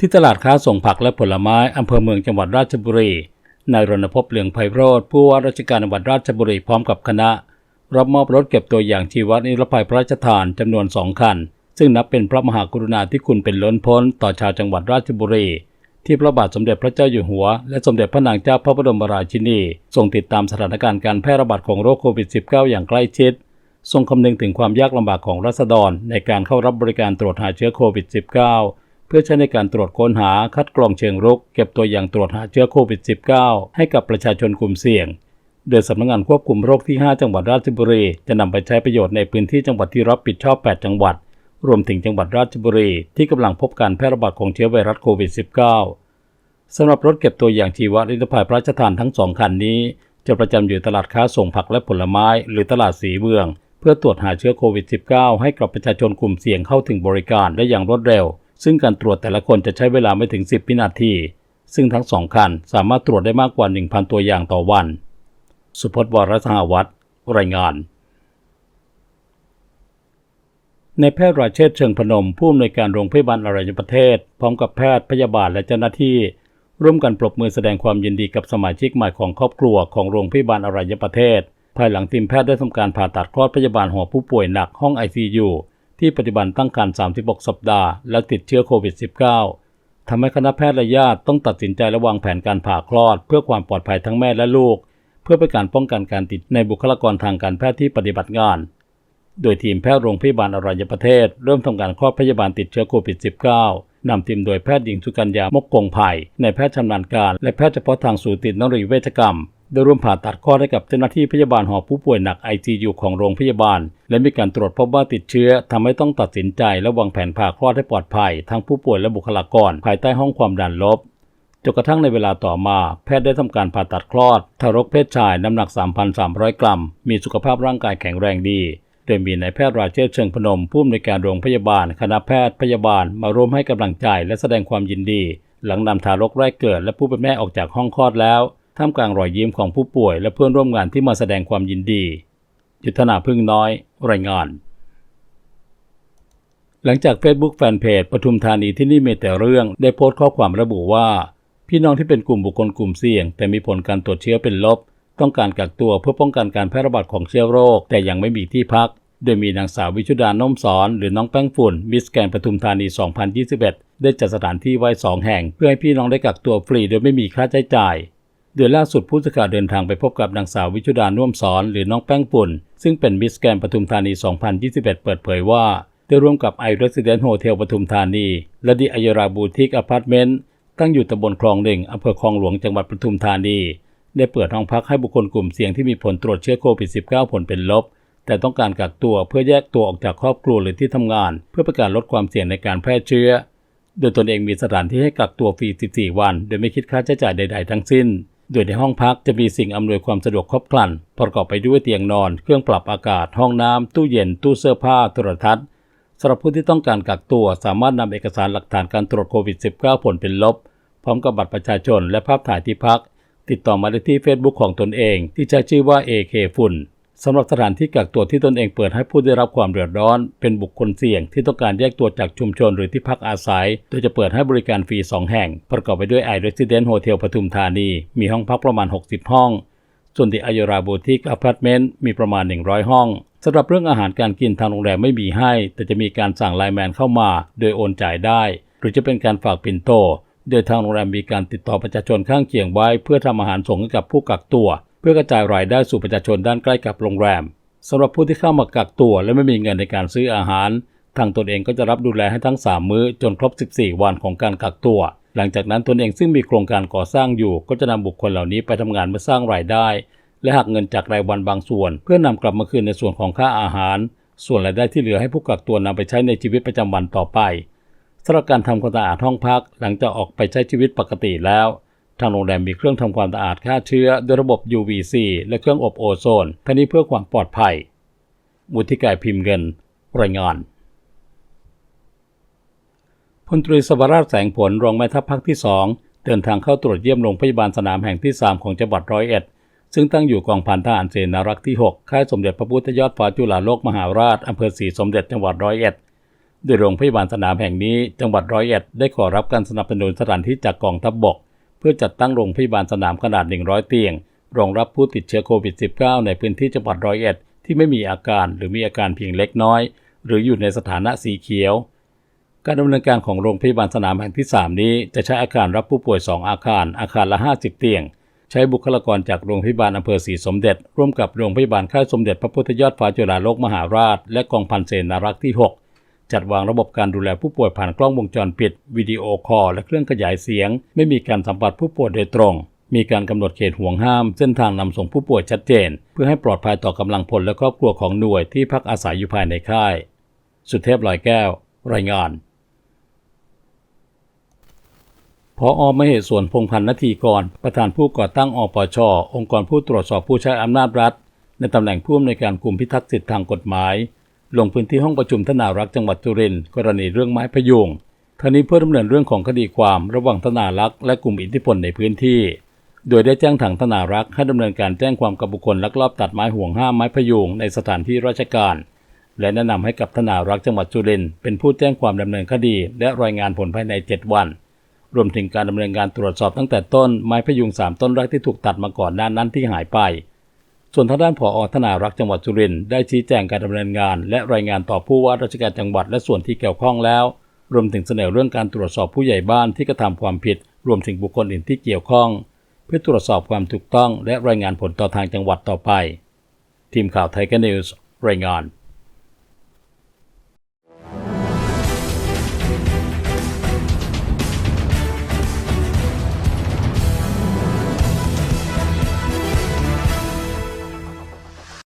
ที่ตลาดค้าส่งผักและผลไม้อำเภอเมืองจังหวัดราชบุรี นายรณพพเหลืองไพโรธผู้ว่าราชการจังหวัดราชบุรีพร้อมกับคณะ รับมอบรถเก็บตัวอย่างชีวนิรภัยพระราชทานจำนวนสองคัน ซึ่งนับเป็นพระมหากรุณาธิคุณเป็นล้นพ้นต่อชาวจังหวัดราชบุรี ที่พระบาทสมเด็จพระเจ้าอยู่หัว และสมเด็จพระนางเจ้าพระบรมราชินีทรงติดตามสถานการณ์การแพร่ระบาดของโรคโควิด -19 อย่างใกล้ชิดทรงคำนึงถึงความยากลำบากของรัษฎรในการเข้ารับบริการตรวจหาเชื้อโควิด -19 เพื่อใช้ในการตรวจค้นหาคัดกรองเชิงรุก เก็บตัวอย่างตรวจหาเชื้อโควิด -19 ให้กับประชาชนกลุ่มเสี่ยง โดยสำนักงานควบคุมโรคที่ 5 จังหวัดราชบุรี จะนำไปใช้ประโยชน์ในพื้นที่จังหวัดที่รับผิดชอบ 8 จังหวัด รวมถึงจังหวัดราชบุรี ที่กำลังพบการแพร่ระบาดของเชื้อไวรัสโควิด -19 สำหรับรถเก็บตัวอย่างชีวนิรภัยพระราชทานทั้งสองคันนี้ จะประจำอยู่ตลาดค้าส่งผักและผลไม้ หรือตลาดสีเมือง เพื่อตรวจหาเชื้อโควิด -19 ให้กับประชาชนกลุ่มเสี่ยงเข้าถึงบริการได้อย่างรวดเร็ว ซึ่งการตรวจแต่ละคนจะใช้เวลาไม่ถึง 10 วินาที ซึ่งทั้งสองคันสามารถตรวจได้มากกว่า 1,000 ตัวอย่างต่อวัน สุพจน์วรสหวัตรรายงานในแพทย์ราเชษเชิงพนม ผู้อำนวยการโรงพยาบาลอรัญญประเทศ พร้อมกับแพทย์พยาบาลและเจ้าหน้าที่ ร่วมกันปรบมือแสดงความยินดีกับสมาชิกใหม่ของครอบครัวของโรงพยาบาลอรัญญประเทศ ภายหลังทีมแพทย์ได้ทำการผ่าตัดคลอดพยาบาลหัวผู้ป่วยหนักห้อง ICU ที่ปัจจุบันตั้งครรภ์36 สัปดาห์ และติดเชื้อโควิด -19 ทำให้คณะแพทย์และญาติต้องตัดสินใจและวางแผนการผ่าคลอด เพื่อความปลอดภัยทั้งแม่และลูก เพื่อเป็นการป้องกันการติดในบุคลากรทางการแพทย์ที่ปฏิบัติงาน โดยทีมแพทย์โรงพยาบาลอรัญญประเทศ เริ่มทำการคลอดพยาบาลติดเชื้อโควิด -19 นำทีมโดยแพทย์หญิงสุกัญญามกกงไผ่ในแพทย์ชำนาญการ และแพทย์เฉพาะทางสูตินรีเวชกรรม ได้ร่วมผ่าตัดคลอดให้กับเจ้าหน้าที่พยาบาลหอผู้ป่วยหนัก ICU ของโรงพยาบาล และมีการตรวจพบว่าติดเชื้อทำให้ต้องตัดสินใจและวางแผนผ่าคลอดให้ปลอดภัย ทั้งผู้ป่วยและบุคลากร ภายใต้ห้องความดันลบจนกระทั่งในเวลาต่อมา แพทย์ได้ทำการผ่าตัดคลอดทารกเพศชายน้ำหนัก 3,300 กรัม มีสุขภาพร่างกายแข็งแรงดีโดยมีนายแพทย์ราเชษเชิงพนมผู้อำนวยการโรงพยาบาล คณะแพทย์พยาบาล มาร่วมให้กำลังใจและแสดงความยินดี หลังนำทารกแรกเกิดและผู้เป็นแม่ออกจากห้องคลอดแล้ว ท่ามกลางรอยยิ้มของผู้ป่วยและเพื่อนร่วมงานที่มาแสดงความยินดี ยุทธนาพึ่งน้อย รายงาน หลังจาก Facebook แฟนเพจปทุมธานีที่นี่มีแต่เรื่องได้โพสต์ข้อความระบุว่า พี่น้องที่เป็นกลุ่มบุคคลกลุ่มเสี่ยง แต่มีผลการตรวจเชื้อเป็นลบ ต้องการกักตัวเพื่อป้องกันการแพร่ระบาดของเชื้อโรค แต่ยังไม่มีที่พัก โดยมีนางสาววิชุดาน้มสอนหรือน้องแป้งฝุ่นมิสแกนปทุมธานี 2021 ได้จัดสถานที่ไว้สองแห่ง เพื่อให้พี่น้องได้กักตัวฟรีโดยไม่มีค่าใช้จ่าย โดยล่าสุดผู้สื่อข่าวเดินทางไปพบกับนางสาววิชุดาน่วมสอนหรือน้องแป้งปุ่น ซึ่งเป็นมิสแกรนปทุมธานี 2021 เปิดเผยว่า ได้ร่วมกับไอเรสซิเดนต์โฮเทลปทุมธานี และดีอัยราบูติกอพาร์ตเมนต์ตั้งอยู่ตำบลคลองหนึ่งอำเภอคลองหลวงจังหวัดปทุมธานี ได้เปิดห้องพักให้บุคคลกลุ่มเสี่ยงที่มีผลตรวจเชื้อโควิด -19 ผลเป็นลบ แต่ต้องการกักตัวเพื่อแยกตัวออกจากครอบครัวหรือที่ทำงาน เพื่อเป็นการลดความเสี่ยงในการแพร่เชื้อ โดยตนเองมีสถานที่ให้กักตัวฟรี 14 วัน โดยไม่คิดค่าใช้จ่ายใด ๆ ทั้งสิ้น โดยในห้องพักจะมีสิ่งอำนวยความสะดวกครบครัน ประกอบไปด้วยเตียงนอน เครื่องปรับอากาศ ห้องน้ำ ตู้เย็น ตู้เสื้อผ้า โทรทัศน์สำหรับผู้ที่ต้องการกักตัว สามารถนำเอกสารหลักฐานการตรวจโควิด -19 ผลเป็นลบ พร้อมกับบัตรประชาชนและภาพถ่ายที่พัก ติดต่อมาได้ที่ Facebook ของตนเอง ที่ใช้ชื่อว่า AK ฝุ่น สำหรับสถานที่กักตัวที่ตนเองเปิดให้ผู้ได้รับความเดือดร้อน เป็นบุคคลเสี่ยงที่ต้องการแยกตัวจากชุมชนหรือที่พักอาศัย โดยจะเปิดให้บริการฟรี 2 แห่ง ประกอบไปด้วยไอ Resident Hotel ปทุมธานี มีห้องพักประมาณ 60 ห้อง ส่วนที่อายราบูติกอพาร์ตเมนต์มีประมาณ 100 ห้องสำหรับเรื่องอาหารการกินทางโรงแรมไม่มีให้ แต่จะมีการสั่งไลน์แมนเข้ามา โดยโอนจ่ายได้ หรือจะเป็นการฝากปิ่นโต โดยทางโรงแรมมีการติดต่อประชาชนข้างเคียงไว้ เพื่อทำอาหารส่งให้กับผู้กักตัว เพื่อกระจายรายได้สู่ประชาชนด้านใกล้กับโรงแรมสำหรับผู้ที่เข้ามากักตัวและไม่มีเงินในการซื้ออาหาร ทางตนเองก็จะรับดูแลให้ทั้ง 3 มื้อจนครบ 14 วันของการกักตัว หลังจากนั้นตนเองซึ่งมีโครงการก่อสร้างอยู่ ก็จะนำบุคคลเหล่านี้ไปทำงานเพื่อสร้างรายได้ และหักเงินจากรายวันบางส่วน เพื่อนำกลับมาคืนในส่วนของค่าอาหาร ส่วนรายได้ที่เหลือให้ผู้กักตัวนำไปใช้ในชีวิตประจำวันต่อไปสำหรับการทำความสะอาดห้องพัก หลังจากออกไปใช้ชีวิตปกติแล้ว ทางโรงแรมมีเครื่องทำความสะอาดฆ่าเชื้อด้วยระบบ UVC และเครื่องอบโอโซนทั้งนี้เพื่อความปลอดภัยมุทิกายพิมพ์เงิน รายงานพลตรีสวราชแสงผลรองแม่ทัพภาคที่ 2 เดินทางเข้าตรวจเยี่ยมโรงพยาบาลสนามแห่งที่ 3 ของจังหวัดร้อยเอ็ด ซึ่งตั้งอยู่กองพันทหารเสนารักษ์ที่ 6 ค่ายสมเด็จพระพุทธยอดฟ้าจุฬาโลกมหาราชอำเภอศรีสมเด็จจังหวัดร้อยเอ็ดโดยโรงพยาบาลสนามแห่งนี้จังหวัดร้อยเอ็ดได้ขอรับการสนับสนุนสถานที่จากกองทัพบบก เพื่อจัดตั้งโรงพยาบาลสนามขนาด 100 เตียง รองรับผู้ติดเชื้อโควิด -19 ในพื้นที่จังหวัดร้อยเอ็ดที่ไม่มีอาการหรือมีอาการเพียงเล็กน้อย หรืออยู่ในสถานะสีเขียว การดำเนินการของโรงพยาบาลสนามแห่งที่ 3 นี้ จะใช้อาคารรับผู้ป่วย 2 อาคาร อาคารละ 50 เตียง ใช้บุคลากรจากโรงพยาบาลอำเภอศรีสมเด็จ ร่วมกับโรงพยาบาลค่ายสมเด็จพระพุทธยอดฟ้าจุฬาโลกมหาราช และกองพันเสนารักษ์ที่ 6 จัดวางระบบการดูแลผู้ป่วยผ่านกล้องวงจรปิด วิดีโอคอลและเครื่องขยายเสียง ไม่มีการสัมผัสผู้ป่วยโดยตรง มีการกำหนดเขตห่วงห้าม เส้นทางนำส่งผู้ป่วยชัดเจน เพื่อให้ปลอดภัยต่อกำลังพลและครอบครัวของหน่วยที่พักอาศัยอยู่ภายในค่าย สุเทพลอยแก้ว รายงานพออมเหตุส่วนพงพันธ์นาทีกร ประธานผู้ก่อตั้งอปช องค์กรผู้ตรวจสอบผู้ใช้อำนาจรัฐ ในตำแหน่งผู้อำนวยการกลุ่มพิทักษ์สิทธิทางกฎหมาย ลงพื้นที่ห้องประชุมทนารักษ์จังหวัดจุรินทร์กรณีเรื่องไม้พยุงทั้งนี้เพื่อดำเนินเรื่องของคดีความระหว่างธนารักษ์และกลุ่มอิทธิพลในพื้นที่ โดยได้แจ้งทางธนารักษ์ให้ดำเนินการแจ้งความกับบุคคลลักลอบตัดไม้ห่วงห้ามไม้พยุงในสถานที่ราชการ และแนะนำให้กับธนารักษ์จังหวัดจุรินทร์เป็นผู้แจ้งความดำเนินคดี และรายงานผลภายใน 7 วัน รวมถึงการดำเนินการตรวจสอบตั้งแต่ต้นไม้พยุง3ต้นแรกที่ถูกตัดมาก่อนหน้านั้นที่หายไป ส่วนทางด้านผอธนารักษ์จังหวัดสุรินทร์ได้ชี้แจงการดำเนินงาน และรายงานต่อผู้ว่าราชการจังหวัดและส่วนที่เกี่ยวข้องแล้ว รวมถึงเสนอเรื่องการตรวจสอบผู้ใหญ่บ้านที่กระทำความผิด รวมถึงบุคคลอื่นที่เกี่ยวข้อง เพื่อตรวจสอบความถูกต้อง และรายงานผลต่อทางจังหวัดต่อไป ทีมข่าวไทยกันนิวส์รายงาน